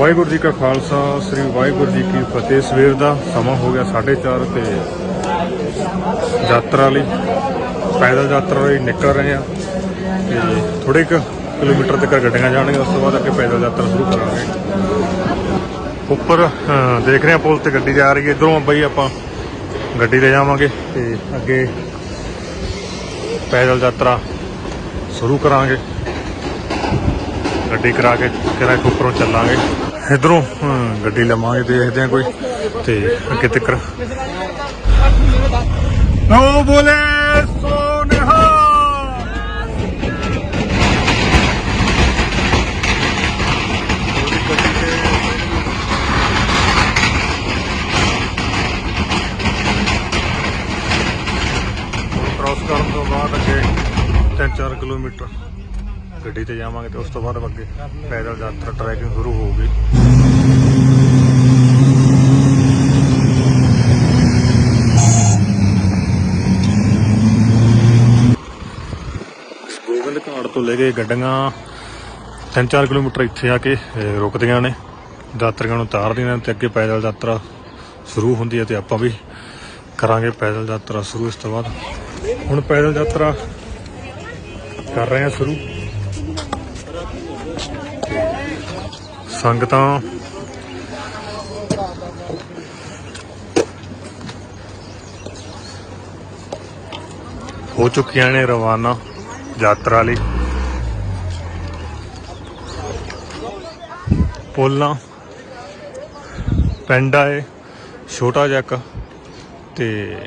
ਵਾਹਿਗੁਰੂ ਜੀ ਕਾ ਖਾਲਸਾ, ਸ੍ਰੀ ਵਾਹਿਗੁਰੂ ਜੀ ਕੀ ਫਤਿਹ। ਸਵੇਰ ਦਾ ਸਮਾਂ ਹੋ ਗਿਆ 4:30 ਤੇ ਯਾਤਰਾ ਲਈ। ਪੈਦਲ ਯਾਤਰਾ ਲਈ ਨਿਕਲ ਰਹੇ ਆ ਤੇ ਥੋੜੇ ਕੁ ਕਿਲੋਮੀਟਰ ਤੱਕ ਗੱਡੀਆਂ ਜਾਣਗੀਆਂ, ਉਸ ਤੋਂ ਬਾਅਦ ਅੱਗੇ ਪੈਦਲ ਯਾਤਰਾ ਸ਼ੁਰੂ ਕਰਾਂਗੇ। ਉੱਪਰ ਦੇਖ ਰਹੇ ਆ ਪੁਲ ਤੇ ਗੱਡੀ ਜਾ ਰਹੀ ਹੈ। ਇਧਰੋਂ ਬਈ ਆਪਾਂ ਗੱਡੀ ਲੈ ਜਾਵਾਂਗੇ ਤੇ ਅੱਗੇ ਪੈਦਲ ਯਾਤਰਾ ਸ਼ੁਰੂ ਕਰਾਂਗੇ। ਗੱਡੀ ਕਰਾ ਕੇ ਫਿਰ ਇੱਕ ਉੱਪਰੋਂ ਚੱਲਾਂਗੇ। ਇਧਰੋਂ ਗੱਡੀ ਲਵਾਂਗੇ ਦੇਖਦੇ ਆ ਕੋਈ। ਤੇ ਅੱਗੇ ਤੱਕ ਨੋ ਬੋਲੇ, ਸੋਨੇਹਾ! ਕ੍ਰਾਸ ਕਰਨ ਤੋਂ ਬਾਅਦ ਅੱਗੇ 3-4 ਕਿਲੋਮੀਟਰ। ਗੱਡੀ ਤੇ ਜਾਵਾਂਗੇ ਤੇ ਉਸ ਤੋਂ ਬਾਅਦ ਅੱਗੇ ਪੈਦਲ ਯਾਤਰਾ ਟਰੈਕਿੰਗ ਸ਼ੁਰੂ ਹੋਊਗੀ। ਗੋਬਿੰਦ ਘਾਟ ਤੋਂ ਲੈ ਕੇ ਗੱਡੀਆਂ 3-4 ਕਿਲੋਮੀਟਰ ਇੱਥੇ ਆ ਕੇ ਰੁਕਦੀਆਂ ਨੇ। ਯਾਤਰੀਆਂ ਨੂੰ ਉਤਾਰਦੀਆਂ ਨੇ ਤੇ ਅੱਗੇ ਪੈਦਲ ਯਾਤਰਾ ਸ਼ੁਰੂ ਹੁੰਦੀ ਹੈ ਤੇ ਆਪਾਂ ਵੀ ਕਰਾਂਗੇ ਪੈਦਲ ਯਾਤਰਾ ਸ਼ੁਰੂ ਇਸ ਤੋਂ ਬਾਅਦ। ਹੁਣ ਪੈਦਲ ਯਾਤਰਾ ਕਰ ਰਹੇ ਹਾਂ ਸ਼ੁਰੂ। ਸੰਗਤਾਂ। ਹੋ ਚੁੱਕੀਆਂ ਨੇ ਰਵਾਨਾ ਯਾਤਰਾ ਲਈ। ਪੁੱਲਾਂ। ਪਿੰਡ ਆਏ ਛੋਟਾ ਜਿਹਾ ਇੱਕ। ਤੇ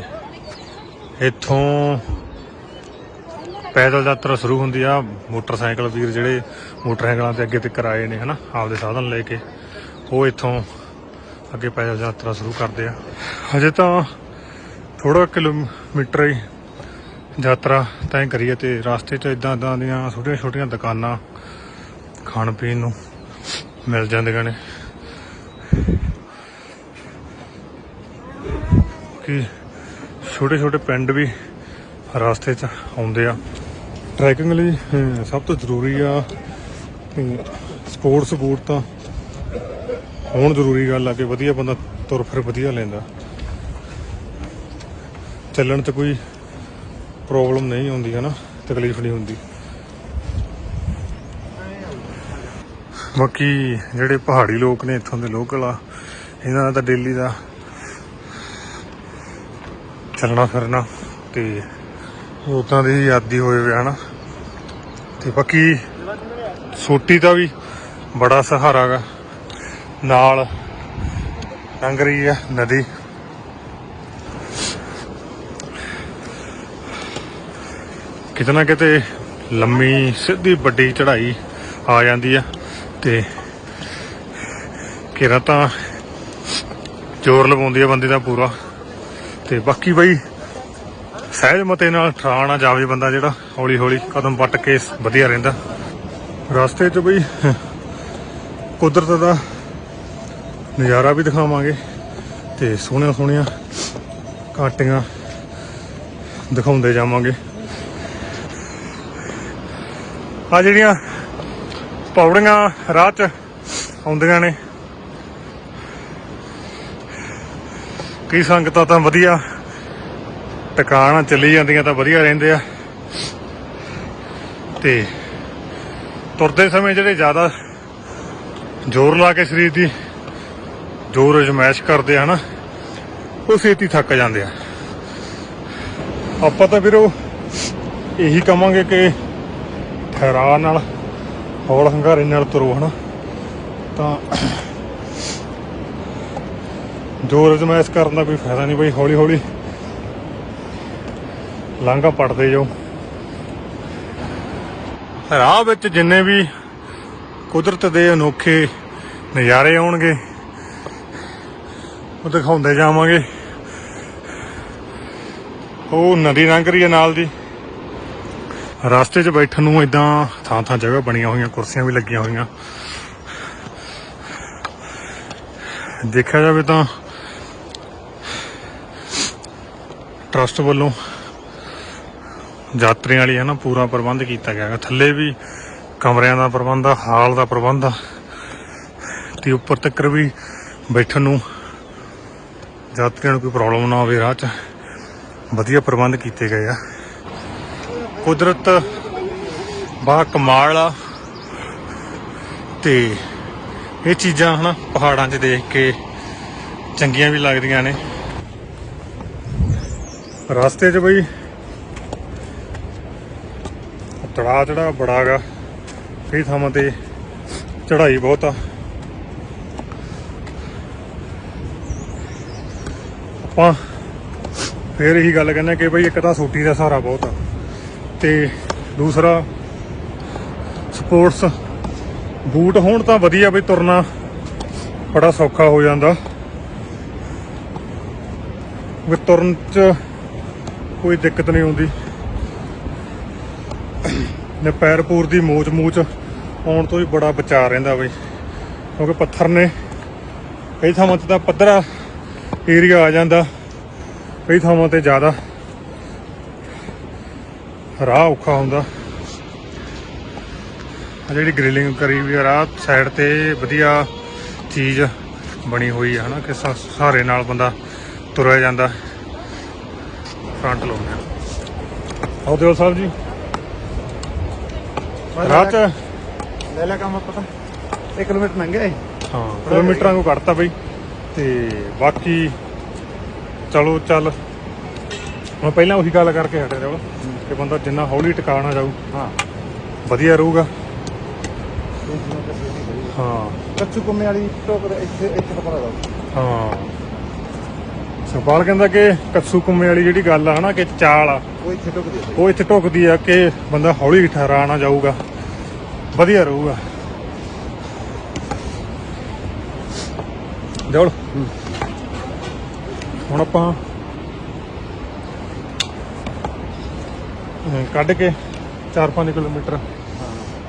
ਇੱਥੋਂ ਪੈਦਲ ਯਾਤਰਾ ਸ਼ੁਰੂ ਹੁੰਦੀ ਆ, ਮੋਟਰਸਾਈਕਲ ਵੀਰ ਜਿਹੜੇ ਮੋਟਰਸਾਈਕਲਾਂ ਤੇ ਅੱਗੇ ਤੱਕ ਆਏ ਨੇ, ਹਨਾ? ਆਪਦੇ ਸਾਧਨ ਲੈ ਕੇ। ਉਹ ਇੱਥੋਂ ਅੱਗੇ ਪੈਦਲ ਯਾਤਰਾ ਸ਼ੁਰੂ ਕਰਦੇ ਆ। ਹਜੇ ਤਾਂ ਥੋੜਾ ਕਿਲੋਮੀਟਰ ਹੀ ਯਾਤਰਾ ਤੈਅ ਕਰੀਏ ਤੇ ਰਸਤੇ 'ਚ ਇਦਾਂ ਇਦਾਂ ਦੀਆਂ ਛੋਟੀਆਂ ਛੋਟੀਆਂ ਦੁਕਾਨਾਂ ਖਾਣ ਪੀਣ ਨੂੰ ਮਿਲ ਜਾਂਦੀਆਂ ਨੇ। ਕਿ ਛੋਟੇ ਛੋਟੇ ਪਿੰਡ ਵੀ ਰਸਤੇ 'ਚ ਆਉਂਦੇ ਆ। ਟਰੈਕਿੰਗ ਲਈ ਸਭ ਤੋਂ ਜ਼ਰੂਰੀ ਆ ਸਪੋਰਟਸ ਬੂਟ ਤਾਂ ਹੋਣ ਜ਼ਰੂਰੀ ਗੱਲ ਆ ਕਿ ਵਧੀਆ ਬੰਦਾ ਤੁਰ ਫਿਰ ਵਧੀਆ ਲੈਂਦਾ। ਚੱਲਣ 'ਚ ਕੋਈ ਪ੍ਰੋਬਲਮ ਨਹੀਂ ਹੁੰਦੀ ਹੈ ਨਾ ਤਕਲੀਫ ਨਹੀਂ ਹੁੰਦੀ। ਬਾਕੀ ਜਿਹੜੇ ਪਹਾੜੀ ਲੋਕ ਨੇ ਇੱਥੋਂ ਦੇ ਲੋਕਲ ਆ, ਇਹਨਾਂ ਦਾ ਤਾਂ ਡੇਲੀ ਦਾ ਚੱਲਣਾ ਫਿਰਨਾ ਤੇ ਉਦਾਂ ਦੀ ਆਦੀ ਹੋਏ ਵੇ, ਹਨਾ? ਤੇ ਬਾਕੀ ਸੋਟੀ ਦਾ ਵੀ ਬੜਾ ਸਹਾਰਾ ਗਾ। ਨਾਲ ਲੰਘ ਰਹੀ ਆ ਨਦੀ। ਕਿਤੇ ਨਾ ਕਿਤੇ ਲੰਮੀ ਸਿੱਧੀ ਵੱਡੀ ਚੜ੍ਹਾਈ ਆ ਜਾਂਦੀ ਆ ਤੇ ਕਿਰਾ ਤਾਂ ਜ਼ੋਰ ਲਵਾਉਂਦੀ ਆ ਬੰਦੇ ਦਾ ਪੂਰਾ। ਤੇ ਬਾਕੀ ਬਈ ਸਹਿਜ ਮਤੇ ਨਾਲ ਠਾਣਾ ਨਾ ਜਾਵੇ ਬੰਦਾ ਜਿਹੜਾ ਹੌਲੀ ਹੌਲੀ ਕਦਮ ਪੱਟ ਕੇ ਵਧੀਆ ਰਹਿੰਦਾ। ਰਸਤੇ 'ਚ ਬਈ, ਕੁਦਰਤ ਦਾ ਨਜ਼ਾਰਾ ਵੀ ਦਿਖਾਵਾਂਗੇ ਤੇ ਸੋਹਣੀਆਂ ਸੋਹਣੀਆਂ ਕਾਟੀਆਂ ਦਿਖਾਉਂਦੇ ਜਾਵਾਂਗੇ। ਆ ਜਿਹੜੀਆਂ ਪੌੜੀਆਂ ਰਾਹ 'ਚ ਆਉਂਦੀਆਂ ਨੇ, ਕਈ ਸੰਗਤਾਂ ਤਾਂ ਵਧੀਆ ਟਿਕਾਣਾ ਚੱਲੀ ਜਾਂਦੀਆਂ ਤਾਂ ਵਧੀਆ ਰਹਿੰਦੇ ਆ। ਤੇ ਤੁਰਦੇ ਸਮੇਂ ਜਿਹੜੇ ਜ਼ਿਆਦਾ ਜ਼ੋਰ ਲਾ ਕੇ ਸਰੀਰ ਦੀ ਜ਼ੋਰ ਅਜਮਾਇਸ਼ ਕਰਦੇ ਆ ਨਾ ਉਹ ਛੇਤੀ ਥੱਕ ਜਾਂਦੇ ਆ। ਆਪਾਂ ਤਾਂ ਵੀਰੋ ਇਹੀ ਕਹਾਂਗੇ ਕਿ ਠਹਿਰਾ ਨਾਲ, ਹੌਲ ਹੰਗਾਰੇ ਨਾਲ ਤੁਰੋ ਹਨਾ। ਤਾਂ ਜ਼ੋਰ ਅਜਮਾਇਸ਼ ਕਰਨ ਦਾ ਕੋਈ ਫਾਇਦਾ ਨਹੀਂ ਬਈ ਹੌਲੀ ਹੌਲੀ ਲਾਂਘਾ ਪੜਦੇ ਜਾਓ। ਰਾਹ ਵਿੱਚ ਜਿੰਨੇ ਵੀ ਕੁਦਰਤ ਦੇ ਅਨੋਖੇ ਨਜ਼ਾਰੇ ਆਉਣਗੇ, ਉਹ ਦਿਖਾਉਂਦੇ ਜਾਵਾਂਗੇ। ਉਹ ਨਦੀ ਲੰਘ ਰਹੀ ਹੈ ਨਾਲ ਦੀ। ਰਸਤੇ 'ਚ ਬੈਠਣ ਨੂੰ ਇਦਾਂ ਥਾਂ ਥਾਂ ਜਗ੍ਹਾ ਬਣੀਆਂ ਹੋਈਆਂ, ਕੁਰਸੀਆਂ ਵੀ ਲੱਗੀਆਂ ਹੋਈਆਂ। ਦੇਖਿਆ ਜਾਵੇ ਤਾਂ ਟਰਸਟ ਵੱਲੋਂ ਯਾਤਰੀਆਂ ਵਾਲੀ ਹੈ ਨਾ ਪੂਰਾ ਪ੍ਰਬੰਧ ਕੀਤਾ ਗਿਆ ਹੈ ਥੱਲੇ ਵੀ ਕਮਰਿਆਂ ਦਾ ਪ੍ਰਬੰਧ ਆ, ਹਾਲ ਦਾ ਪ੍ਰਬੰਧ ਆ। ਧਰਤੀ ਉੱਪਰ ਤੱਕ ਵੀ ਬੈਠਣ ਨੂੰ ਯਾਤਰੀਆਂ ਨੂੰ ਕੋਈ ਪ੍ਰੋਬਲਮ ਨਾ ਹੋਵੇ ਰਾਹ 'ਚ। ਵਧੀਆ ਪ੍ਰਬੰਧ ਕੀਤੇ ਗਏ ਆ। ਕੁਦਰਤ ਬਾ ਕਮਾਲ ਆ। ਤੇ ਇਹ ਚੀਜ਼ਾਂ ਹਨਾ ਪਹਾੜਾਂ 'ਚ ਦੇਖ ਕੇ ਚੰਗੀਆਂ ਵੀ ਲੱਗਦੀਆਂ ਨੇ। ਰਸਤੇ 'ਚ ਬਈ ਤੜਾ ਜਿਹੜਾ ਬੜਾ ਗਾ ਕਈ ਥਾਵਾਂ ਤੇ ਚੜ੍ਹਾਈ ਬਹੁਤ ਆ। ਆਪਾਂ ਫੇਰ ਇਹੀ ਗੱਲ ਕਹਿੰਦੇ ਕਿ ਬਈ ਇੱਕ ਤਾਂ ਸੂਟੀ ਦਾ ਸਹਾਰਾ ਬਹੁਤ ਆ ਤੇ ਦੂਸਰਾ ਸਪੋਰਟਸ ਬੂਟ ਹੋਣ ਤਾਂ ਵਧੀਆ ਬਈ ਤੁਰਨਾ ਬੜਾ ਸੌਖਾ ਹੋ ਜਾਂਦਾ। ਵੀ ਤੁਰਨ ਚ ਕੋਈ ਦਿੱਕਤ ਨਹੀਂ ਆਉਂਦੀ। ਨੇ ਪੈਰ ਪੂਰ ਦੀ ਮੋਚ ਮੂਚ ਆਉਣ ਤੋਂ ਵੀ ਬੜਾ ਬਚਾ ਰਹਿੰਦਾ ਬਈ। ਕਿਉਂਕਿ ਪੱਥਰ ਨੇ, ਕਈ ਥਾਵਾਂ ਤੇ ਤਾਂ ਪੱਧਰਾ ਏਰੀਆ ਆ ਜਾਂਦਾ, ਕਈ ਥਾਵਾਂ ਤੇ ਜ਼ਿਆਦਾ ਰਾਹ ਔਖਾ ਹੁੰਦਾ। ਆ ਜਿਹੜੀ ਗ੍ਰਿਲਿੰਗ ਕਰੀ ਵੀ ਆ, ਰਾਹ ਸਾਈਡ ਤੇ ਵਧੀਆ ਚੀਜ਼ ਬਣੀ ਹੋਈ ਹੈ ਹਨਾ, ਕਿ ਸ- ਸਹਾਰੇ ਨਾਲ ਬੰਦਾ ਤੁਰਿਆ ਜਾਂਦਾ। ਫਰੰਟ ਲਾਉਂਦੇ ਆਓ ਸਾਹਿਬ ਜੀ। ਰਾਹ ਚ ਲੈ ਲੈ ਕੰਮ ਪਤਾ। 1 ਕਿਲੋਮੀਟਰ ਹਾਂ। ਨੂੰ ਕੱਢਤਾ ਬਈ। ਤੇ ਬਾਕੀ ਚਲੋ ਚੱਲ। ਹੁਣ ਪਹਿਲਾਂ ਉਹੀ ਗੱਲ ਕਰਕੇ ਹਟੇ ਚਲੋ ਕਿ ਬੰਦਾ ਜਿੰਨਾ ਹੌਲੀ ਟਿਕਾਣਾ ਜਾਊ ਹਾਂ। ਵਧੀਆ ਰਹੂਗਾ। ਹਾਂ। ਕੱਚੂ ਕੁੰਮੇ ਵਾਲੀ ਟੋਕ ਇੱਥੇ ਇੱਥੇ ਪਤਾ ਲੱਗਾ ਹਾਂ। ਸੁਖਪਾਲ ਕਹਿੰਦਾ ਕਿ ਕੱਸੂ ਕੁੰਮੇ ਵਾਲੀ ਜਿਹੜੀ ਗੱਲ ਆ ਹਨਾ ਕਿ ਚਾਲ ਆ ਉਹ ਇੱਥੇ ਟੋਕ ਦੇ ਉਹ ਇੱਥੇ ਆ ਕਿ ਬੰਦਾ ਹੌਲੀ ਠਹਿਰਾਣਾ ਜਾਊਗਾ ਵਧੀਆ ਰਹੂਗਾ। ਜੋੜ ਹੁਣ ਆਪਾਂ ਕੱਢ ਕੇ 4-5 ਕਿਲੋਮੀਟਰ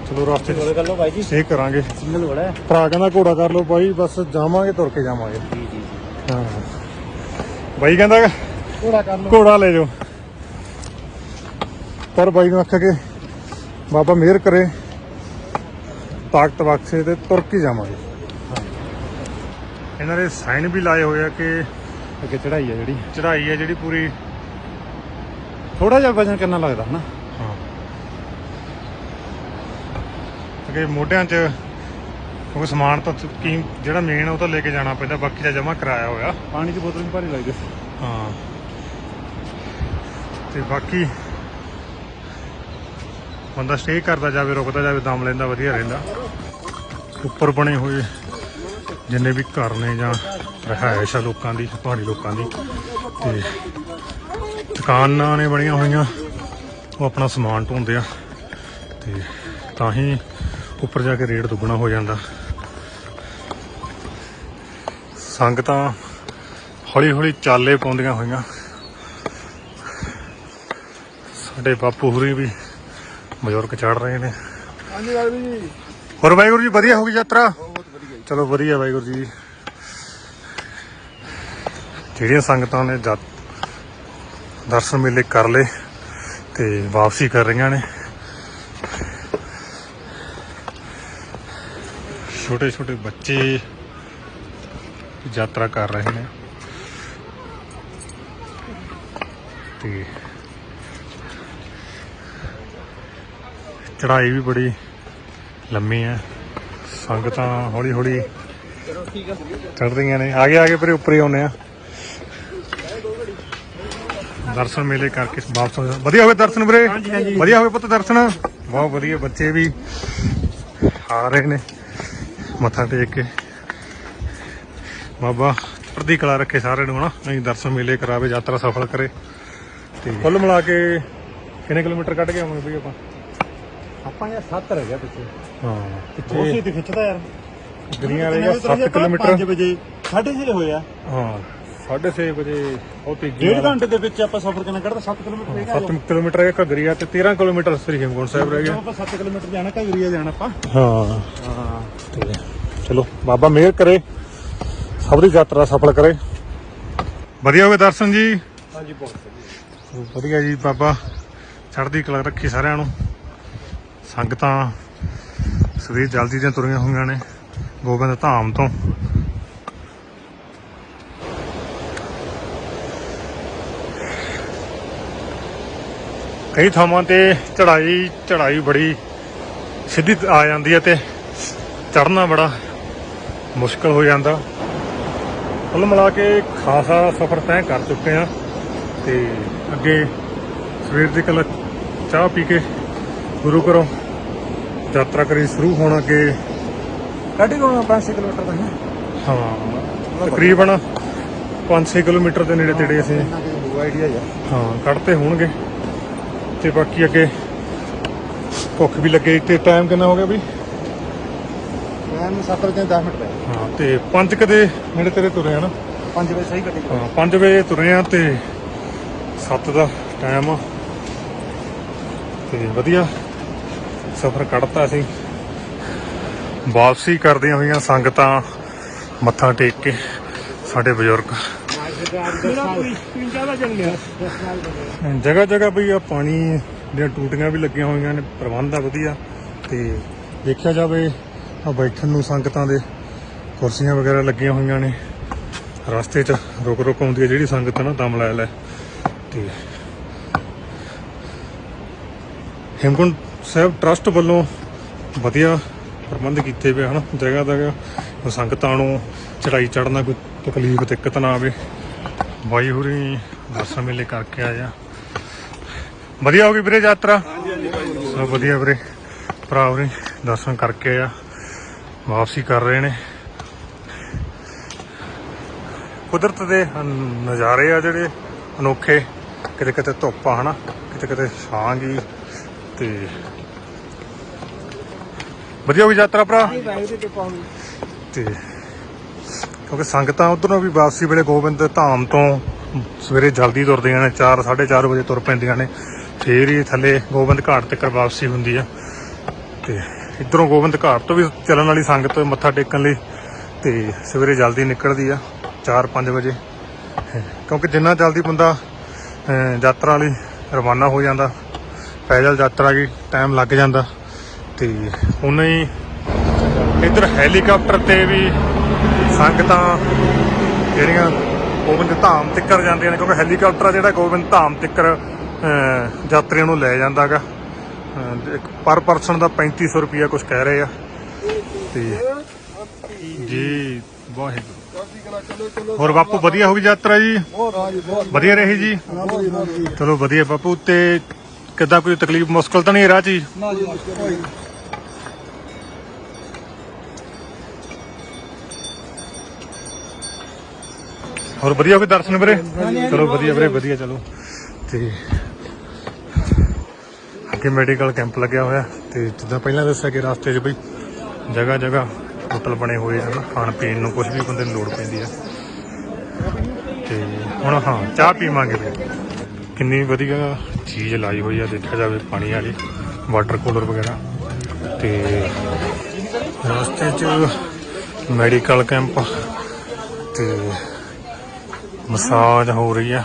ਚਲੋ ਰਸਤੇ 'ਚ ਕਰ ਲਓ ਬਾਈ ਜੀ। ਸਟੇ ਕਰਾਂਗੇ। ਸਿੰਗਲ ਬੜਾ ਹੈ। ਭਰਾ ਕਹਿੰਦਾ ਘੋੜਾ ਕਰ ਲਓ ਬਾਈ ਬਸ ਜਾਵਾਂਗੇ ਤੁਰ ਕੇ ਜਾਵਾਂਗੇ। ਜੀ ਜੀ। ਹਾਂ। ਬਾਈ ਕਹਿੰਦਾ ਥੋੜਾ ਕਰ ਲਓ। ਘੋੜਾ ਲੈ ਜਾਓ। ਪਰ ਬਾਈ ਨੂੰ ਆਖਿਆ ਕਿ ਬਾਬਾ ਮਿਹਰ ਕਰੇ ਤਾਕਤ ਬਖਸ਼ੇ ਤੇ ਤੁਰ ਕੇ ਜਾਵਾਂਗੇ। ਇਹਨਾਂ ਦੇ ਸਾਈਨ ਵੀ ਲਾਏ ਹੋਏ ਆ ਕਿ ਅੱਗੇ ਚੜਾਈ ਹੈ ਜਿਹੜੀ। ਚੜ੍ਹਾਈ ਹੈ ਜਿਹੜੀ ਪੂਰੀ। ਥੋੜਾ ਜਿਹਾ ਵਜਨ ਕਰਨਾ ਲੱਗਦਾ ਹਨਾ ਹਾਂ। ਕਿ ਮੋਢਿਆਂ 'ਚ ਉਹ ਸਮਾਨ ਤਾਂ ਕੀ ਜਿਹੜਾ ਮੇਨ ਉਹ ਤਾਂ ਲੈ ਕੇ ਜਾਣਾ ਪੈਂਦਾ ਬਾਕੀ ਦਾ ਜਮਾ ਕਰਾਇਆ ਹੋਇਆ। ਪਾਣੀ ਦੀ ਬੋਤਲ ਵੀ ਭਾਰੀ ਲੱਗਦੀ ਹਾਂ। ਤੇ ਬਾਕੀ ਬੰਦਾ ਸਟੇ ਕਰਦਾ ਜਾਵੇ ਰੁਕਦਾ ਜਾਵੇ ਦਮ ਲੈਂਦਾ ਵਧੀਆ ਰਹਿੰਦਾ। ਉੱਪਰ ਬਣੇ ਹੋਏ ਜਿੰਨੇ ਵੀ ਘਰ ਨੇ ਜਾਂ ਰਿਹਾਇਸ਼ ਆ ਲੋਕਾਂ ਦੀ ਪਹਾੜੀ ਲੋਕਾਂ ਦੀ ਤੇ ਦੁਕਾਨਾਂ ਨੇ ਬਣੀਆਂ ਹੋਈਆਂ ਉਹ ਆਪਣਾ ਸਮਾਨ ਢੋਂਦੇ ਆ। ਤੇ ਤਾਂ ਹੀ ਉੱਪਰ ਜਾ ਕੇ ਰੇਟ ਦੁੱਗਣਾ ਹੋ ਜਾਂਦਾ। ਸੰਗਤਾਂ ਹੌਲੀ ਹੌਲੀ ਚਾਲੇ ਪਾਉਂਦੀਆਂ ਹੋਈਆਂ। ਸਾਡੇ ਬਾਪੂ ਹੁਰੀ ਵੀ ਬਜ਼ੁਰਗ ਚੜ ਰਹੇ ਨੇ। ਹਾਂਜੀ ਬਾਈ ਜੀ। ਹੋਰ ਵਾਹਿਗੁਰੂ ਜੀ ਵਧੀਆ ਹੋ ਗਈ ਯਾਤਰਾ? ਬਹੁਤ ਵਧੀਆ ਚਲੋ ਵਧੀਆ ਵਾਹਿਗੁਰੂ ਜੀ। ਜਿਹੜੀਆਂ ਸੰਗਤਾਂ ਨੇ ਦਰਸ਼ਨ ਮੇਲੇ ਕਰ ਲਏ ਤੇ ਵਾਪਸੀ ਕਰ ਰਹੀਆਂ ਨੇ। ਛੋਟੇ ਛੋਟੇ ਬੱਚੇ ਯਾਤਰਾ ਕਰ ਰਹੇ ਨੇ। ਤੇ ਚੜ੍ਹਾਈ ਵੀ ਬੜੀ ਲੰਮੀ ਹੈ। ਸੰਗਤਾਂ ਹੌਲੀ ਹੌਲੀ ਚੜ ਰਹੀਆਂ ਨੇ। ਆਗੇ ਆਗੇ ਪਰੇ ਉੱਪਰ ਹੀ ਆਉਨੇ ਆ ਦਰਸ਼ਨ ਮੇਲੇ ਕਰਕੇ ਵਾਪਸ ਵਧੀਆ ਹੋਵੇ ਦਰਸ਼ਨ ਵੀਰੇ। ਵਧੀਆ ਹੋਵੇ ਪੁੱਤ ਦਰਸ਼ਨ? ਬਹੁਤ ਵਧੀਆ ਬੱਚੇ ਵੀ ਆ ਰਹੇ ਨੇ। ਮੱਥਾ ਟੇਕ ਕੇ। ਬਾਬਾ ਚੜ੍ਹਦੀ ਕਲਾ ਰੱਖੇ ਸਾਰਿਆਂ ਨੂੰ ਹਨਾ। ਨਹੀਂ ਦਰਸ਼ਨ ਮੇਲੇ ਕਰਾਵੇ ਯਾਤਰਾ ਸਫਲ ਕਰੇ। ਤੇ ਕੁੱਲ ਮਿਲਾ ਕੇ ਕਿੰਨੇ ਕਿਲੋਮੀਟਰ ਕੱਢ ਕੇ ਆਵਾਂਗੇ ਬਈ ਆਪਾਂ? ਆਪਾਂ ਯਾਰ 7 ਰਹਿ ਗਿਆ ਪਿੱਛੇ। ਹਾਂ ਪਿੱਛੇ ਛੇਤੀ ਖਿੱਚਦਾ ਯਾਰ। ਗਰੀਆਂ ਵਾਲੇ 7 ਕਿਲੋਮੀਟਰ। 5 ਵਜੇ 6:30 ਹੋਇਆ ਹਾਂ 6:30 ਵਜੇ ਉਹ ਤੀਜੀ ਡੇਢ ਘੰਟੇ ਦੇ ਵਿੱਚ ਆਪਾਂ ਸਫ਼ਰ ਕਿੰਨਾ ਕੱਢਦਾ? 7 ਕਿਲੋਮੀਟਰ ਰਹਿ ਗਿਆ 7 ਕਿਲੋਮੀਟਰ ਹੈ ਘਗਰੀਆ ਤੇ 13 ਕਿਲੋਮੀਟਰ ਸ੍ਰੀ ਹੇਮਕੁੰਟ ਸਾਹਿਬ ਰਹਿ ਗਿਆ। ਆਪਾਂ 7 ਕਿਲੋਮੀਟਰ ਜਾਣਾ ਘਗਰੀਆ ਜਾਣਾ ਆਪਾਂ। ਹਾਂ। ਹਾਂ। ਤੇ ਚਲੋ ਬਾਬਾ ਮਿਹਰ ਕਰੇ। ਸਭ ਦੀ ਯਾਤਰਾ ਸਫਲ ਕਰੇ। ਵਧੀਆ ਹੋਵੇ ਦਰਸ਼ਨ ਜੀ? ਹਾਂਜੀ ਬਹੁਤ ਵਧੀਆ। ਵਧੀਆ ਜੀ ਬਾਬਾ। ਚੜ੍ਹਦੀ ਕਲਾ ਰੱਖੀ ਸਾਰਿਆਂ ਨੂੰ। ਸੰਗਤਾਂ ਸਵੇਰ ਜਲਦੀ ਦੀਆਂ ਤੁਰੀਆਂ ਹੋਈਆਂ ਨੇ ਗੋਬਿੰਦ ਧਾਮ ਤੋਂ। ਕਈ ਥਾਵਾਂ ਤੇ ਚੜਾਈ ਚੜਾਈ ਬੜੀ ਸਿੱਧੀ ਆ ਜਾਂਦੀ ਹੈ ਤੇ ਚੜਨਾ ਬੜਾ ਮੁਸ਼ਕਲ ਹੋ ਜਾਂਦਾ। ਕੁੱਲ ਮਿਲਾ ਕੇ ਖਾਸਾ ਸਫ਼ਰ ਤੈਅ ਕਰ ਚੁੱਕੇ ਆ ਤੇ ਅੱਗੇ ਸਵੇਰ ਦੀ ਕੱਲ ਚਾਹ ਪੀ ਕੇ ਗੁਰੂ ਘਰੋਂ ਯਾਤਰਾ ਕਰੀ ਸ਼ੁਰੂ ਹੋਣ ਅੱਗੇ। ਕੱਢੀ ਕੋਲ 5 ਕਿਲੋਮੀਟਰ ਦਾ ਹੈ। ਤਕਰੀਬਨ 5-6 ਕਿਲੋਮੀਟਰ ਦੇ ਨੇੜੇ ਤੇੜੇ ਅਸੀਂ ਹਾਂ ਕੱਢਤੇ ਹੋਣਗੇ। ਤੇ ਬਾਕੀ ਅੱਗੇ ਭੁੱਖ ਵੀ ਲੱਗੇ ਤੇ ਟਾਈਮ ਕਿੰਨਾ ਹੋ ਗਿਆ ਬਈ? ਟਾਈਮ 7 ਵਜੇ 10 ਮਿੰਟ ਪਏ ਹਾਂ ਤੇ 5 ਕਦੇ ਨੇੜੇ ਤੁਰੇ ਆ ਨਾ? 5 ਵਜੇ ਸਹੀ ਗੱਡੀ ਹਾਂ 5 ਵਜੇ ਤੁਰੇ ਆ ਤੇ 7 ਦਾ ਟਾਈਮ ਆ। ਤੇ ਵਧੀਆ ਸਫ਼ਰ ਕੱਢਤਾ ਅਸੀਂ। ਵਾਪਸੀ ਕਰਦੀਆਂ ਹੋਈਆਂ ਸੰਗਤਾਂ ਮੱਥਾ ਟੇਕ ਕੇ ਸਾਡੇ ਬਜ਼ੁਰਗ। ਜਗ੍ਹਾ ਜਗ੍ਹਾ ਵੀ ਆ ਪਾਣੀ ਦੀਆਂ ਟੂਟੀਆਂ ਵੀ ਲੱਗੀਆਂ ਹੋਈਆਂ ਨੇ ਪ੍ਰਬੰਧ ਆ ਵਧੀਆ। ਤੇ ਦੇਖਿਆ ਜਾਵੇ ਆ ਬੈਠਣ ਨੂੰ ਸੰਗਤਾਂ ਦੇ ਕੁਰਸੀਆਂ ਵਗੈਰਾ ਲੱਗੀਆਂ ਹੋਈਆਂ ਨੇ। ਰਸਤੇ 'ਚ ਰੁਕ ਰੁਕ ਆਉਂਦੀ ਹੈ ਜਿਹੜੀ ਸੰਗਤ ਨਾ ਦਮ ਲੈ ਲੈ। ਤੇ ਹੇਮਕੁੰਟ ਸਾਹਿਬ ਟਰਸਟ ਵੱਲੋਂ ਵਧੀਆ ਪ੍ਰਬੰਧ ਕੀਤੇ ਪਏ ਹਨ? ਜਗ੍ਹਾ ਜਗ੍ਹਾ ਸੰਗਤਾਂ ਨੂੰ ਚੜਾਈ ਚੜਨਾ ਕੋਈ ਤਕਲੀਫ ਦਿੱਕਤ ਨਾ ਆਵੇ। ਬਾਈ ਹੁਰੀ ਦਰਸ਼ਨ ਮੇਲੇ ਕਰਕੇ ਆਏ ਆ। ਵਧੀਆ ਹੋ ਗਈ ਵੀਰੇ ਯਾਤਰਾ? ਸਭ ਵਧੀਆ ਵੀਰੇ। ਭਰਾ ਵੀਰੇ ਦਰਸ਼ਨ ਕਰਕੇ ਆ। ਵਾਪਸੀ ਕਰ ਰਹੇ ਨੇ। ਕੁਦਰਤ ਦੇ ਨਜ਼ਾਰੇ ਆ ਜਿਹੜੇ ਅਨੋਖੇ। ਕਿਤੇ ਕਿਤੇ ਧੁੱਪ ਆ ਹਨਾ? ਕਿਤੇ ਕਿਤੇ ਛਾਂ ਗੀ ਤੇ ਵਧੀਆ ਹੋ ਗਈ ਯਾਤਰਾ ਭਰਾ। ਤੇ ਕਿਉਂਕਿ ਸੰਗਤਾਂ ਉਧਰੋਂ ਵੀ ਵਾਪਸੀ ਵੇਲੇ ਗੋਬਿੰਦ ਧਾਮ ਤੋਂ ਸਵੇਰੇ ਜਲਦੀ ਤੁਰਦੀਆਂ ਨੇ 4 4:30 ਵਜੇ ਤੁਰ ਪੈਂਦੀਆਂ ਨੇ। ਫੇਰ ਹੀ ਥੱਲੇ ਗੋਬਿੰਦ ਘਾਟ ਤੱਕ ਵਾਪਸੀ ਹੁੰਦੀ ਆ। ਤੇ ਇਧਰੋਂ ਗੋਬਿੰਦ ਘਾਟ ਤੋਂ ਵੀ ਚੱਲਣ ਵਾਲੀ ਸੰਗਤ ਮੱਥਾ ਟੇਕਣ ਲਈ ਤੇ ਸਵੇਰੇ ਜਲਦੀ ਨਿਕਲਦੀ ਆ 4-5 ਵਜੇ। ਕਿਉਂਕਿ ਜਿੰਨਾ ਜਲਦੀ ਬੰਦਾ ਯਾਤਰਾ ਲਈ ਰਵਾਨਾ ਹੋ ਜਾਂਦਾ, ਪੈਦਲ ਯਾਤਰਾ ਦੀ ਟਾਈਮ ਲੱਗ ਜਾਂਦਾ, ਤੇ ਉਨਾ ਹੀ ਇੱਧਰ ਹੈਲੀਕਾਪਟਰ ਤੇ ਵੀ ਸੰਗਤਾਂ ਜਿਹੜੀਆਂ ਗੋਬਿੰਦ ਧਾਮ ਤਿੱਕਰ ਜਾਂਦੀਆਂ ਨੇ, ਕਿਉਂਕਿ ਹੈਲੀਕਾਪਟਰ ਜਿਹੜਾ ਗੋਬਿੰਦ ਧਾਮ ਤਿੱਕਰ ਯਾਤਰੀਆਂ ਨੂੰ ਲੈ ਜਾਂਦਾਗਾ। ਪਰ ਪਰਸਨ ਦਾ 3500 ਰੁਪਿਆ ਕੁਝ ਕਹਿ ਰਹੇ ਆ। ਤੇ ਜੀ, ਵਾਹਿਗੁਰੂ। ਹੋਰ ਬਾਪੂ ਵਧੀਆ ਹੋ ਗਈ ਯਾਤਰਾ ਜੀ? ਵਧੀਆ ਰਹੀ ਜੀ? ਚਲੋ ਵਧੀਆ ਬਾਪੂ, ਤੇ ਕਿੱਦਾਂ ਕੋਈ ਤਕਲੀਫ ਮੁਸ਼ਕਲ ਤਾਂ ਨਹੀਂ ਰਾਹ 'ਚ ਜੀ? ਹੋਰ ਵਧੀਆ ਹੋ ਗਏ ਦਰਸ਼ਨ ਵੀਰੇ? ਚਲੋ ਵਧੀਆ ਵੀਰੇ, ਵਧੀਆ, ਚਲੋ। ਤੇ ਅੱਗੇ ਮੈਡੀਕਲ ਕੈਂਪ ਲੱਗਿਆ ਹੋਇਆ ਤੇ ਜਿੱਦਾਂ ਪਹਿਲਾਂ ਦੱਸਿਆ ਕਿ ਰਸਤੇ 'ਚ ਬਈ ਜਗ੍ਹਾ ਜਗ੍ਹਾ ਹੋਟਲ ਬਣੇ ਹੋਏ ਹਨ ਖਾਣ ਪੀਣ ਨੂੰ ਕੁਝ ਵੀ ਬੰਦੇ ਨੂੰ ਲੋੜ ਪੈਂਦੀ ਹੈ ਤੇ ਹੁਣ ਹਾਂ, ਚਾਹ ਪੀਵਾਂਗੇ ਵੀ ਕਿੰਨੀ ਵਧੀਆ ਚੀਜ਼ ਲਾਈ ਹੋਈ ਆ, ਦੇਖਿਆ ਜਾਵੇ ਪਾਣੀ ਵਾਲੀ ਵਾਟਰ ਕੂਲਰ ਵਗੈਰਾ। ਤੇ ਰਸਤੇ 'ਚ ਮੈਡੀਕਲ ਕੈਂਪ ਤੇ ਮਸਾਜ ਹੋ ਰਹੀ ਆ।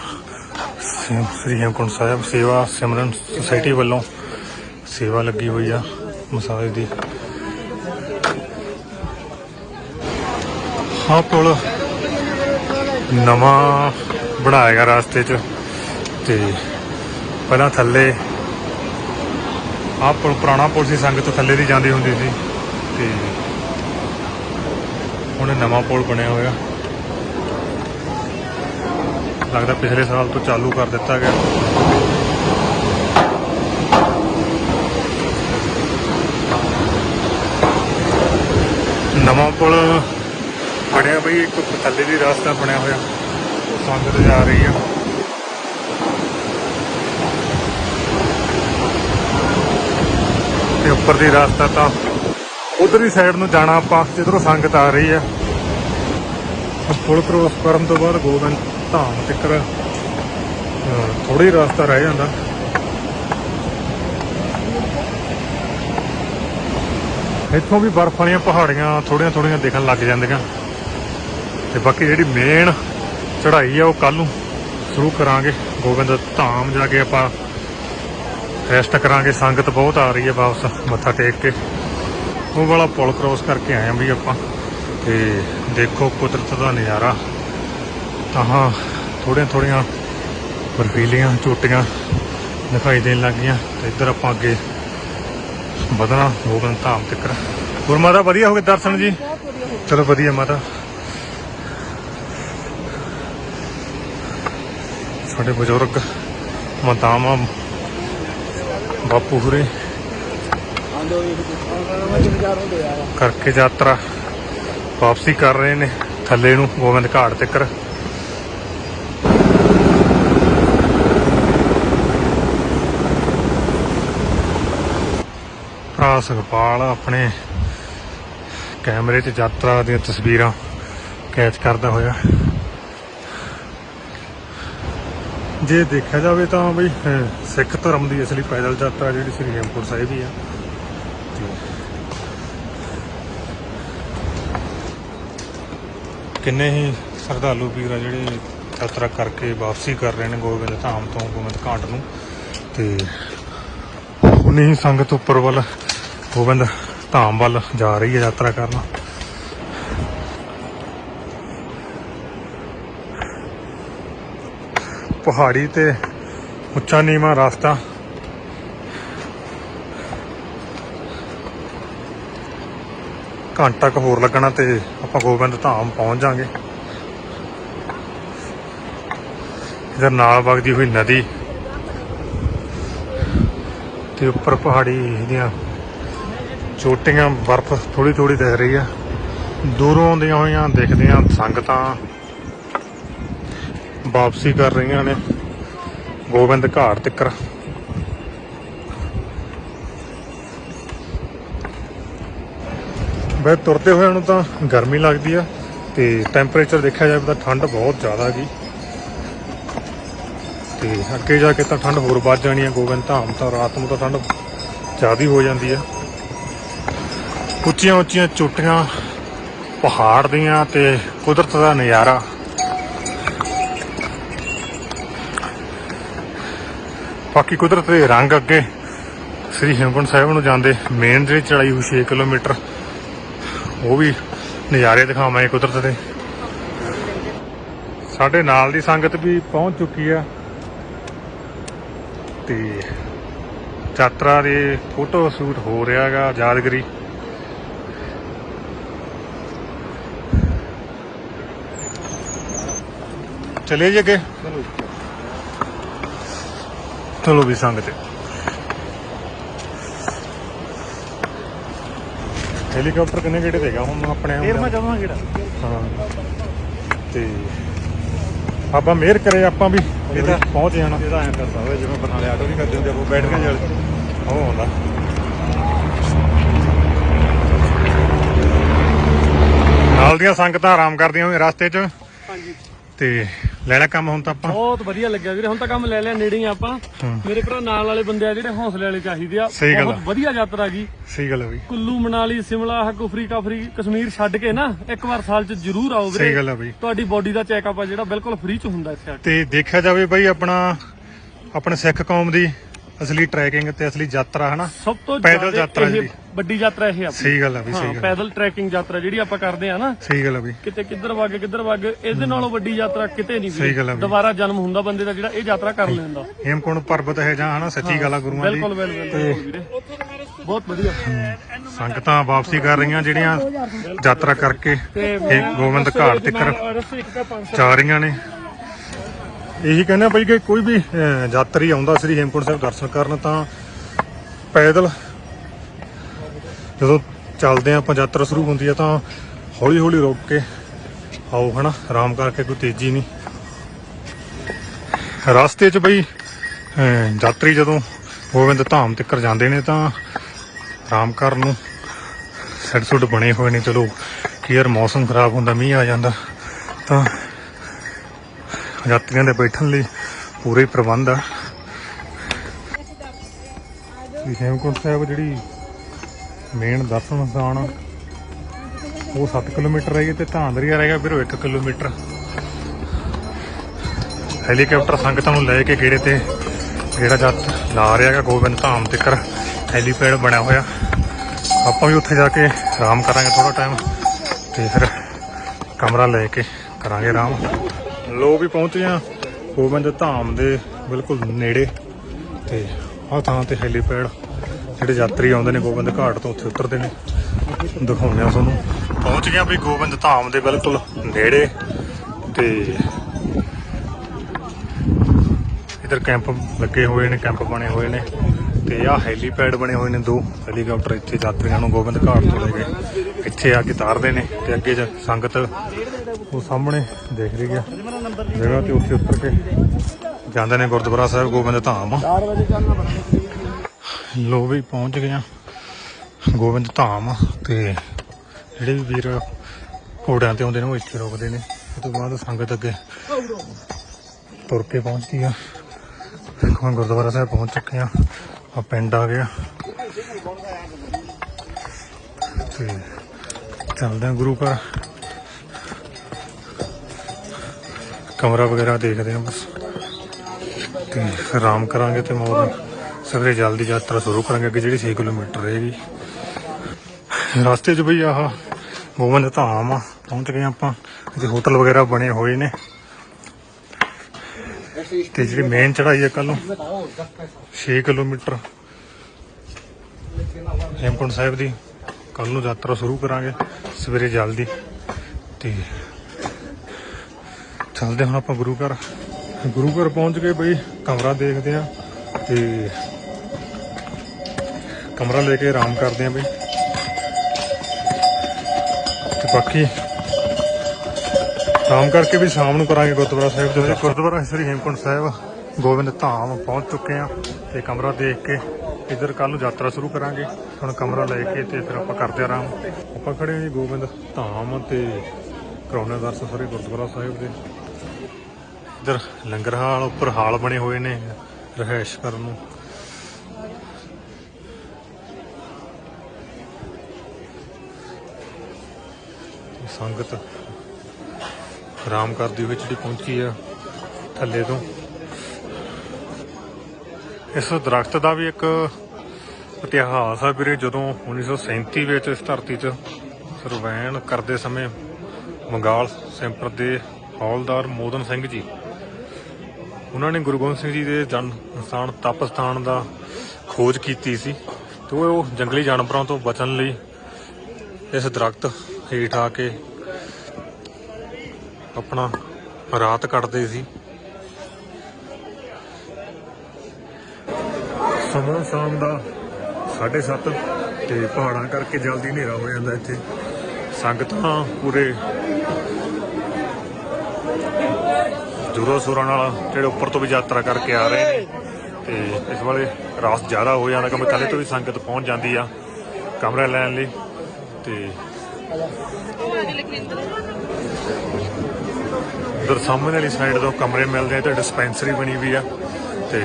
ਸ੍ਰੀ ਹੇਮਕੁੰਟ ਸਾਹਿਬ ਸੇਵਾ ਸਿਮਰਨ ਸੁਸਾਇਟੀ ਵੱਲੋਂ ਸੇਵਾ ਲੱਗੀ ਹੋਈ ਆ ਮਸਾਜ ਦੀ। ਆਹ ਪੁਲ ਨਵਾਂ ਬਣਾਇਆ ਗਿਆ ਰਸਤੇ 'ਚ ਤੇ ਪਹਿਲਾਂ ਥੱਲੇ ਆਹ ਪੁਲ ਪੁਰਾਣਾ ਪੁਲ ਸੀ, ਸੰਗਤ ਥੱਲੇ ਦੀ ਜਾਂਦੀ ਹੁੰਦੀ ਸੀ ਤੇ ਹੁਣ ਨਵਾਂ ਪੁਲ ਬਣਿਆ ਹੋਇਆ। ਲੱਗਦਾ ਪਿਛਲੇ ਸਾਲ ਤੋਂ ਚਾਲੂ ਕਰ ਦਿੱਤਾ ਗਿਆ। ਨਵਾਂ ਪੁਲ ਬਣਿਆ ਬਈ, ਇੱਕ ਥੱਲੇ ਦੀ ਰਸਤਾ ਬਣਿਆ ਹੋਇਆ। ਉਹ ਸੰਗਤ ਜਾ ਰਹੀ ਆ। ਤੇ ਉੱਪਰ ਦੀ ਰਸਤਾ ਤਾਂ ਉਧਰਲੀ ਸਾਈਡ ਨੂੰ ਜਾਣਾ ਆਪਾਂ, ਜਿੱਧਰੋਂ ਸੰਗਤ ਆ ਰਹੀ ਆ। ਪੁਲ ਕ੍ਰੋਸ ਕਰਨ ਤੋਂ ਬਾਅਦ ਗੋਬਿੰਦ ਧਾਮ ਤੱਕਰ ਥੋੜੀ ਰਸਤਾ ਰਹਿ ਜਾਂਦਾ। ਇੱਥੋਂ ਵੀ ਬਰਫ਼ ਵਾਲੀਆਂ ਪਹਾੜੀਆਂ ਥੋੜੀਆਂ ਥੋੜੀਆਂ ਦਿਖਣ ਲੱਗ ਜਾਂਦੀਆਂ। ਤੇ ਬਾਕੀ ਜਿਹੜੀ ਮੇਨ ਚੜ੍ਹਾਈ ਆ ਉਹ ਕੱਲ ਨੂੰ ਸ਼ੁਰੂ ਕਰਾਂਗੇ। ਗੋਬਿੰਦ ਧਾਮ ਜਾ ਕੇ ਆਪਾਂ ਰੈਸਟ ਕਰਾਂਗੇ। ਸੰਗਤ ਬਹੁਤ ਆ ਰਹੀ ਹੈ ਵਾਪਸ ਮੱਥਾ ਟੇਕ ਕੇ। ਉਹ ਵਾਲਾ ਪੁਲ ਕ੍ਰੋਸ ਕਰਕੇ ਆਏ ਆਂ ਵੀ ਆਪਾਂ। ਤੇ ਦੇਖੋ ਕੁਦਰਤ ਦਾ ਨਜ਼ਾਰਾ। ਤਾਂ ਥੋੜੀਆਂ ਥੋੜੀਆਂ ਬਰਫੀਲੀਆਂ ਚੋਟੀਆਂ ਦਿਖਾਈ ਦੇਣ ਲੱਗੀਆਂ। ਤੇ ਇੱਧਰ ਆਪਾਂ ਅੱਗੇ ਵਧਣਾ ਗੋਬਿੰਦ ਧਾਮ ਤੱਕ। ਹੋਰ ਮਾਤਾ ਵਧੀਆ ਹੋ ਗਏ ਦਰਸ਼ਨ ਜੀ? ਚਲੋ ਵਧੀਆ ਮਾਤਾ। ਸਾਡੇ ਬਜ਼ੁਰਗ ਮਾਤਾਵਾਂ ਬਾਪੂ ਹੁਰੇ ਕਰਕੇ ਯਾਤਰਾ ਵਾਪਸੀ ਕਰ ਰਹੇ ਨੇ ਥੱਲੇ ਨੂੰ ਗੋਬਿੰਦ ਘਾਟ ਤੱਕ। ਭਰਾ ਸੁਖਪਾਲ ਆਪਣੇ ਕੈਮਰੇ 'ਚ ਯਾਤਰਾ ਦੀਆਂ ਤਸਵੀਰਾਂ ਕੈਚ ਕਰਦਾ ਹੋਇਆ। ਜੇ ਦੇਖਿਆ ਜਾਵੇ ਤਾਂ ਬਈ ਸਿੱਖ ਧਰਮ ਦੀ ਅਸਲੀ ਪੈਦਲ ਯਾਤਰਾ ਜਿਹੜੀ ਸ੍ਰੀ ਹੇਮਕੁੰਟ ਸਾਹਿਬ ਹੀ ਆ। ਕਿੰਨੇ ਹੀ ਸ਼ਰਧਾਲੂ ਵੀਰ ਆ ਜਿਹੜੇ ਯਾਤਰਾ ਕਰਕੇ ਵਾਪਸੀ ਕਰ ਰਹੇ ਨੇ ਗੋਬਿੰਦ ਧਾਮ ਤੋਂ, ਗੋਬਿੰਦ ਘਾਟ ਨੂੰ। ਤੇ ਉਨੀ ਹੀ ਸੰਗਤ ਉੱਪਰ ਵੱਲ ਗੋਬਿੰਦ ਧਾਮ ਵੱਲ ਜਾ ਰਹੀ ਹੈ ਯਾਤਰਾ ਕਰਨ। ਪਹਾੜੀ ਤੇ ਉੱਚਾ ਨੀਵਾਂ ਰਸਤਾ। ਘੰਟਾ ਕੁ ਹੋਰ ਲੱਗਣਾ ਤੇ ਆਪਾਂ ਗੋਬਿੰਦ ਧਾਮ ਪਹੁੰਚ ਜਾਾਂਗੇ। ਇਧਰ ਨਾਲ ਵਗਦੀ ਹੋਈ ਨਦੀ। ਤੇ ਉੱਪਰ ਪਹਾੜੀ ਦੀਆਂ ਚੋਟੀਆਂ ਬਰਫ਼ ਥੋੜੀ ਥੋੜੀ ਦਿਖ ਰਹੀ ਆ। ਦੂਰੋਂ ਆਉਂਦੀਆਂ ਹੋਈਆਂ ਦਿਖਦੀਆਂ ਸੰਗਤਾਂ ਵਾਪਸੀ ਕਰ ਰਹੀਆਂ ਨੇ ਗੋਬਿੰਦ ਘਾਟ ਤੱਕ ਬਈ ਤੁਰਦੇ ਹੋਏ ਨੂੰ ਤਾਂ ਗਰਮੀ ਲੱਗਦੀ ਆ ਤੇ ਟੈਂਪਰੇਚਰ ਦੇਖਿਆ ਜਾਵੇ ਤਾਂ ਠੰਡ ਬਹੁਤ ਜ਼ਿਆਦਾ ਹੈਗੀ। ਤੇ ਅੱਗੇ ਜਾ ਕੇ ਤਾਂ ਠੰਡ ਹੋਰ ਵੱਧ ਜਾਣੀ ਹੈ ਗੋਬਿੰਦ ਧਾਮ ਤਾਂ ਰਾਤ ਨੂੰ ਤਾਂ ਠੰਡ ਜ਼ਿਆਦਾ ਹੋ ਜਾਂਦੀ ਹੈ ਉੱਚੀਆਂ ਉੱਚੀਆਂ ਚੋਟੀਆਂ, ਪਹਾੜ ਦੀਆਂ ਤੇ ਕੁਦਰਤ ਦਾ ਨਜ਼ਾਰਾ। ਬਾਕੀ ਕੁਦਰਤ ਦੇ ਰੰਗ ਅੱਗੇ ਸ੍ਰੀ ਹੇਮਕੁੰਟ ਸਾਹਿਬ ਨੂੰ ਜਾਂਦੇ ਮੇਨ ਜਿਹੜੀ ਚੜਾਈ ਹੋਈ 6 ਕਿਲੋਮੀਟਰ, ਉਹ ਵੀ ਨਜ਼ਾਰੇ ਦਿਖਾਵਾਂਗੇ ਕੁਦਰਤ ਦੇ। ਸਾਡੇ ਨਾਲ ਦੀ ਸੰਗਤ ਵੀ ਪਹੁੰਚ ਚੁੱਕੀ ਆ। ਤੇ ਯਾਤਰਾ ਦੇ ਫੋਟੋ ਸ਼ੂਟ ਹੋ ਰਿਹਾਗਾ ਯਾਦਗਰੀ। ਚਲੇ ਜੀ ਅੱਗੇ। ਚਲੋ ਵੀ ਸੰਗਤ ਹੈਲੀਕਾਪਟਰ ਕਿੰਨੇ ਗੇੜੇ ਦੇਗਾ ਹੁਣ ਆਪਣੇ ਆਪ ਫੇਰ? ਮੈਂ ਜਾਵਾਂ ਕਿਹੜਾ ਹਾਂ। ਤੇ ਆਪਾਂ ਮਿਹਰ ਕਰੇ ਆਪਾਂ ਵੀ। ਇਹਦਾ- ਪਹੁੰਚ ਜਾਣਾ। ਇਹਦਾ ਐਂ ਕਰਦਾ ਹੋਵੇ ਜਿਵੇਂ ਬਰਨਾਲੇ ਆਟੋ ਨਹੀਂ ਕਰਦੇ ਹੁੰਦੇ ਆਪਾਂ ਬੈਠ ਕੇ ਚੱਲ ਉਹ ਆਉਂਦਾ ਨਾਲ ਦੀਆਂ ਸੰਗਤਾਂ ਆਰਾਮ ਕਰਦੀਆਂ ਹੋਏ ਰਸਤੇ 'ਚ। ਹਾਂਜੀ। ਤੇ ਲੈਣਾ ਕੰਮ ਹੁਣ ਤਾਂ ਆਪਾਂ। ਬਹੁਤ ਵਧੀਆ ਲੱਗਿਆ ਵੀਰੇ ਹੁਣ ਤਾਂ ਕੰਮ ਲੈ ਲਿਆ ਨੇੜੇ ਹੀ। ਆਪਾਂ। ਮੇਰੇ ਭਰਾ ਨਾਲ ਵਾਲੇ ਬੰਦੇ ਆ ਜਿਹੜੇ ਹੌਸਲੇ ਵਾਲੇ ਚਾਹੀਦੇ ਆ। ਸਹੀ ਗੱਲ ਬਹੁਤ ਆ। ਵਧੀਆ ਯਾਤਰਾ ਗਈ ਸਹੀ ਗੱਲ ਹੈ ਬਈ। ਕੁੱਲੂ ਮਨਾਲੀ ਸਿਮਲਾ ਹਕੂਫਰੀ ਕਾਫਰੀ ਕਸ਼ਮੀਰ ਛੱਡ ਕੇ ਨਾ ਇੱਕ ਵਾਰ ਸਾਲ ਚ ਜ਼ਰੂਰ ਆਓ ਸਹੀ ਵੀਰੇ ਗੱਲ ਹੈ ਬਈ। ਤੁਹਾਡੀ ਬਾਡੀ ਦਾ ਚੈੱਕਅਪ ਆ ਜਿਹੜਾ ਬਿਲਕੁਲ ਫ੍ਰੀ ਚ ਹੁੰਦਾ ਇੱਥੇ ਆ ਤੇ ਦੇਖਿਆ ਜਾਵੇ ਬਈ ਆਪਣਾ ਆਪਣੇ ਸਿੱਖ ਕੌਮ ਦੀ ਅਸਲੀ ਟਰੈਕਿੰਗ ਤੇ ਅਸਲੀ ਯਾਤਰਾ ਹਨਾ? ਸਭ ਤੋਂ ਪੈਦਲ ਯਾਤਰਾ ਜਿਹੜੀ। ਵੱਡੀ ਯਾਤਰਾ ਇਹ ਆ ਸਹੀ ਗੱਲ ਬਈ ਹਾਂ ਸਹੀ ਗੱਲ ਪੈਦਲ ਟਰੈਕਿੰਗ ਯਾਤਰਾ ਜਿਹੜੀ ਆਪਾਂ ਕਰਦੇ ਆ ਨਾ ਸਹੀ ਗੱਲ ਹੈ ਬਈ ਕਿਤੇ ਕਿੱਧਰ ਵਗ ਕਿੱਧਰ ਵਗ ਇਹਦੇ ਨਾਲੋਂ ਵੱਡੀ ਯਾਤਰਾ ਕਿਤੇ ਨਹੀਂ ਸਹੀ ਗੱਲ ਆ। ਦੁਬਾਰਾ ਜਨਮ ਹੁੰਦਾ ਬੰਦੇ ਦਾ ਜਿਹੜਾ ਇਹ ਯਾਤਰਾ ਕਰ ਲੈਂਦਾ। ਹੇਮਕੁੰਟ ਪਰਬਤ ਹੈ ਜਾਂ ਹਨਾ ਸੱਚੀ ਗੱਲ ਆ ਗੁਰੂਆਂ ਦੀ। ਬਿਲਕੁਲ ਬਹੁਤ ਵਧੀਆ। ਸੰਗਤਾਂ ਵਾਪਸੀ ਕਰ ਰਹੀਆਂ ਜਿਹੜੀਆਂ ਯਾਤਰਾ ਕਰਕੇ ਗੋਬਿੰਦ ਘਾਟ ਤੱਕ ਜਾ ਰਹੀਆਂ ਨੇ। ਇਹੀ ਕਹਿੰਦੇ ਆ ਬਈ ਕਿ ਕੋਈ ਵੀ ਯਾਤਰੀ ਆਉਂਦਾ ਸ੍ਰੀ ਹੇਮਕੁੰਟ ਸਾਹਿਬ ਦਰਸ਼ਨ ਕਰਨ ਤਾਂ ਪੈਦਲ ਜਦੋਂ ਚੱਲਦੇ ਆ ਆਪਾਂ ਯਾਤਰਾ ਸ਼ੁਰੂ ਹੁੰਦੀ ਆ ਤਾਂ ਹੌਲੀ ਹੌਲੀ ਰੁਕ ਕੇ ਆਓ, ਹਨਾ? ਆਰਾਮ ਕਰਕੇ ਕੋਈ ਤੇਜ਼ੀ ਨਹੀਂ। ਰਸਤੇ 'ਚ ਬਈ ਯਾਤਰੀ ਜਦੋਂ ਗੋਬਿੰਦ ਧਾਮ ਤੱਕ ਜਾਂਦੇ ਨੇ ਤਾਂ ਆਰਾਮ ਕਰਨ ਨੂੰ ਸੈੱਟ ਸੁੱਟ ਬਣੇ ਹੋਏ ਨੇ। ਚਲੋ, ਕਿ ਯਾਰ ਮੌਸਮ ਖਰਾਬ ਹੁੰਦਾ, ਮੀਂਹ ਆ ਜਾਂਦਾ ਤਾਂ ਯਾਤਰੀਆਂ ਦੇ ਬੈਠਣ ਲਈ ਪੂਰੇ ਪ੍ਰਬੰਧ ਆ। ਵੀ ਹੇਮਕੁੰਟ ਸਾਹਿਬ ਜਿਹੜੀ ਮੇਨ ਦਰਸ਼ਨ ਸਥਾਨ ਆ, ਉਹ 7 ਕਿਲੋਮੀਟਰ ਰਹਿ ਗਏ ਤੇ ਧਾਂਦਰੀਆ ਰਹਿ ਗਿਆ ਫਿਰ ਉਹ 1 ਕਿਲੋਮੀਟਰ। ਹੈਲੀਕਾਪਟਰ ਸੰਗਤਾਂ ਨੂੰ ਲੈ ਕੇ ਗੇੜੇ ਤੇ ਜਿਹੜਾ ਜੱਤ ਲਾ ਰਿਹਾ ਹੈਗਾ ਗੋਬਿੰਦ ਧਾਮ ਤੱਕ ਹੈਲੀਪੈਡ ਬਣਿਆ ਹੋਇਆ। ਆਪਾਂ ਵੀ ਉੱਥੇ ਜਾ ਕੇ ਆਰਾਮ ਕਰਾਂਗੇ ਥੋੜਾ ਟਾਈਮ ਤੇ ਫਿਰ ਕਮਰਾ ਲੈ ਕੇ ਕਰਾਂਗੇ ਆਰਾਮ। ਲੋ ਵੀ ਪਹੁੰਚੇ ਆ। ਗੋਬਿੰਦ ਧਾਮ ਦੇ ਬਿਲਕੁਲ ਨੇੜੇ ਤੇ ਆਹ ਥਾਂ ਤੇ ਹੈਲੀਪੈਡ ਜਿਹੜੇ ਯਾਤਰੀ ਆਉਂਦੇ ਨੇ, ਗੋਬਿੰਦ ਘਾਟ ਤੋਂ ਉੱਥੇ ਉਤਰਦੇ ਨੇ। ਦਿਖਾਉਂਦੇ ਆ ਤੁਹਾਨੂੰ। ਪਹੁੰਚ ਗਿਆ ਵੀ ਗੋਬਿੰਦ ਧਾਮ ਦੇ ਬਿਲਕੁਲ ਨੇੜੇ ਤੇ ਇਧਰ ਕੈਂਪ ਲੱਗੇ ਹੋਏ ਨੇ, ਕੈਂਪ ਬਣੇ ਹੋਏ ਨੇ ਤੇ ਆਹ ਹੈਲੀਪੈਡ ਬਣੇ ਹੋਏ ਨੇ ਦੋ। ਹੈਲੀਕਾਪਟਰ ਇੱਥੇ ਯਾਤਰੀਆਂ ਨੂੰ ਗੋਬਿੰਦ ਘਾਟ ਤੋਂ ਲੈ ਕੇ ਇੱਥੇ ਆ ਕੇ ਤਾਰਦੇ ਨੇ ਤੇ ਅੱਗੇ ਸੰਗਤ ਉਹ ਸਾਹਮਣੇ ਦੇਖ ਰਹੀ ਆ। ਜਗ੍ਹਾ ਤੇ ਉੱਥੇ ਉੱਤਰ ਕੇ ਜਾਂਦੇ ਨੇ ਗੁਰਦੁਆਰਾ ਸਾਹਿਬ ਗੋਬਿੰਦ ਧਾਮ। 4 ਵਜੇ ਚੱਲਣਾ ਬਣਾ ਲੋ ਵੀ ਪਹੁੰਚ ਗਏ ਆ ਗੋਬਿੰਦ ਧਾਮ ਤੇ ਜਿਹੜੇ ਵੀ ਵੀਰ ਘੋੜਿਆਂ ਤੇ ਆਉਂਦੇ ਨੇ ਉਹ ਇੱਥੇ ਰੁਕਦੇ ਨੇ। ਉਸ ਤੋਂ ਬਾਅਦ ਸੰਗਤ ਅੱਗੇ ਤੁਰ ਕੇ ਪਹੁੰਚਦੀ ਆ। ਦੇਖੋ ਗੁਰਦੁਆਰਾ ਸਾਹਿਬ ਪਹੁੰਚ ਚੁੱਕੇ ਆ। ਆ ਪਿੰਡ ਆ ਗਿਆ। ਤੇ ਚੱਲਦੇ ਆ ਗੁਰੂ ਘਰ। ਕਮਰਾ ਵਗੈਰਾ ਦੇਖਦੇ ਹਾਂ ਬਸ। ਤੇ ਆਰਾਮ ਕਰਾਂਗੇ ਤੇ ਮੋਰ ਸਵੇਰੇ ਜਲਦੀ ਯਾਤਰਾ ਸ਼ੁਰੂ ਕਰਾਂਗੇ, ਅੱਗੇ ਜਿਹੜੀ 6 ਕਿਲੋਮੀਟਰ ਰਹੇਗੀ। ਰਸਤੇ 'ਚ ਬਈ ਆਹ ਗੋਬਿੰਦ ਧਾਮ ਆ, ਪਹੁੰਚ ਗਏ ਆਪਾਂ। ਇੱਥੇ ਹੋਟਲ ਵਗੈਰਾ ਬਣੇ ਹੋਏ ਨੇ। ਤੇ ਜਿਹੜੀ ਮੇਨ ਚੜਾਈ ਹੈ ਕੱਲ ਨੂੰ 6 ਕਿਲੋਮੀਟਰ। ਹੇਮਕੁੰਟ ਸਾਹਿਬ ਦੀ। ਕੱਲ ਨੂੰ ਯਾਤਰਾ ਸ਼ੁਰੂ ਕਰਾਂਗੇ, ਸਵੇਰੇ ਜਲਦੀ। ਤੇ ਚੱਲਦੇ ਹੁਣ ਆਪਾਂ ਗੁਰੂ ਘਰ। ਗੁਰੂ ਘਰ ਪਹੁੰਚ ਕੇ ਬਈ ਕਮਰਾ ਦੇਖਦੇ ਆ ਤੇ ਕਮਰਾ ਲੈ ਕੇ ਆਰਾਮ ਕਰਦੇ ਆ ਬਈ। ਤੇ ਬਾਕੀ ਆਰਾਮ ਕਰਕੇ ਵੀ ਸ਼ਾਮ ਨੂੰ ਕਰਾਂਗੇ ਗੁਰਦੁਆਰਾ ਸਾਹਿਬ ਦੇ ਵਿੱਚ। ਗੁਰਦੁਆਰਾ ਸ੍ਰੀ ਹੇਮਕੁੰਟ ਸਾਹਿਬ। ਗੋਬਿੰਦ ਧਾਮ ਪਹੁੰਚ ਚੁੱਕੇ ਆ ਤੇ ਕਮਰਾ ਦੇਖ ਕੇ ਇੱਧਰ ਕੱਲ ਨੂੰ ਯਾਤਰਾ ਸ਼ੁਰੂ ਕਰਾਂਗੇ। ਹੁਣ ਕਮਰਾ ਲੈ ਕੇ ਤੇ ਫਿਰ ਆਪਾਂ ਕਰਦੇ ਆ ਆਰਾਮ। ਆਪਾਂ ਖੜੇ ਆ ਜੀ ਗੋਬਿੰਦ ਧਾਮ ਤੇ ਕਰੋਨਾ ਦਰਸ ਸਾਰੇ ਗੁਰਦੁਆਰਾ ਸਾਹਿਬ ਦੇ। ਇਧਰ ਲੰਗਰ ਹਾਲ ਉੱਪਰ ਹਾਲ ਬਣੇ ਹੋਏ ਨੇ ਰਹਿائش ਕਰਨ ਨੂੰ। ਸੰਗਤ ਰਾਮ ਕਰਦੀ ਹੋਈ ਜਿਹੜੀ ਪਹੁੰਚੀ ਆ ਥੱਲੇ ਤੋਂ। ਇਸ ਦਰਖਤ ਦਾ ਵੀ ਇੱਕ ਇਤਿਹਾਸ ਆ ਵੀਰੇ, ਜਦੋਂ 1937 ਵਿੱਚ ਇਸ ਧਰਤੀ 'ਚ ਸਰਵੈਨ ਕਰਦੇ ਸਮੇਂ ਮੰਗਾਲ ਸੈਂਪਰ ਦੇ ਹੌਲਦਾਰ ਮੋਦਨ ਸਿੰਘ ਜੀ ਉਹਨਾਂ ਨੇ ਗੁਰੂ ਗੋਬਿੰਦ ਸਿੰਘ ਜੀ ਦੇ ਜਨਮ ਸਥਾਨ, ਤਪ ਸਥਾਨ ਦਾ ਖੋਜ ਕੀਤੀ ਸੀ ਤੇ ਉਹ ਜੰਗਲੀ ਜਾਨਵਰਾਂ ਤੋਂ ਬਚਣ ਲਈ ਇਸ ਦਰਖਤ ਹੇਠ ਆ ਕੇ ਆਪਣਾ ਰਾਤ ਕੱਟਦੇ ਸੀ। ਸਮਾਂ ਸ਼ਾਮ ਦਾ 7:30 ਤੇ ਪਹਾੜਾਂ ਕਰਕੇ ਜਲਦੀ ਹਨੇਰਾ ਹੋ ਜਾਂਦਾ ਇੱਥੇ। ਸੰਗਤਾਂ ਪੂਰੇ ਦੂਰੋਂ ਸੂਰਾਂ ਨਾਲ ਜਿਹੜੇ ਉੱਪਰ ਤੋਂ ਵੀ ਯਾਤਰਾ ਕਰਕੇ ਆ ਰਹੇ ਨੇ। ਤੇ ਇਸ ਵੇਲੇ ਰਾਸ ਜ਼ਿਆਦਾ ਹੋ ਜਾਂਦਾ, ਕਿਉਂਕਿ ਥੱਲੇ ਤੋਂ ਵੀ ਸੰਗਤ ਪਹੁੰਚ ਜਾਂਦੀ ਆ ਕਮਰਾ ਲੈਣ ਲਈ। ਤੇ ਉਧਰ ਸਾਹਮਣੇ ਵਾਲੀ ਸਾਈਡ ਤੋਂ ਕਮਰੇ ਮਿਲਦੇ ਆ ਤੇ ਡਿਸਪੈਂਸਰੀ ਬਣੀ ਵੀ ਆ। ਤੇ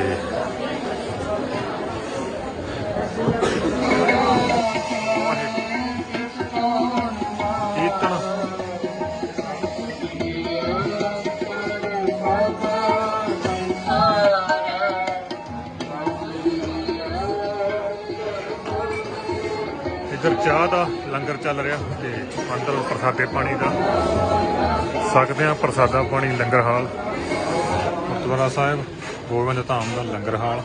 ਇੱਧਰ ਚਾਹ ਦਾ ਲੰਗਰ ਚੱਲ ਰਿਹਾ ਤੇ ਅੰਦਰ ਪ੍ਰਸਾਦੇ ਪਾਣੀ ਦਾ। ਸਕਦੇ ਆ ਪ੍ਰਸਾਦਾ ਪਾਣੀ ਲੰਗਰ ਹਾਲ। ਗੁਰਦੁਆਰਾ ਸਾਹਿਬ, ਗੋਬਿੰਦ ਧਾਮ ਦਾ ਲੰਗਰ ਹਾਲ।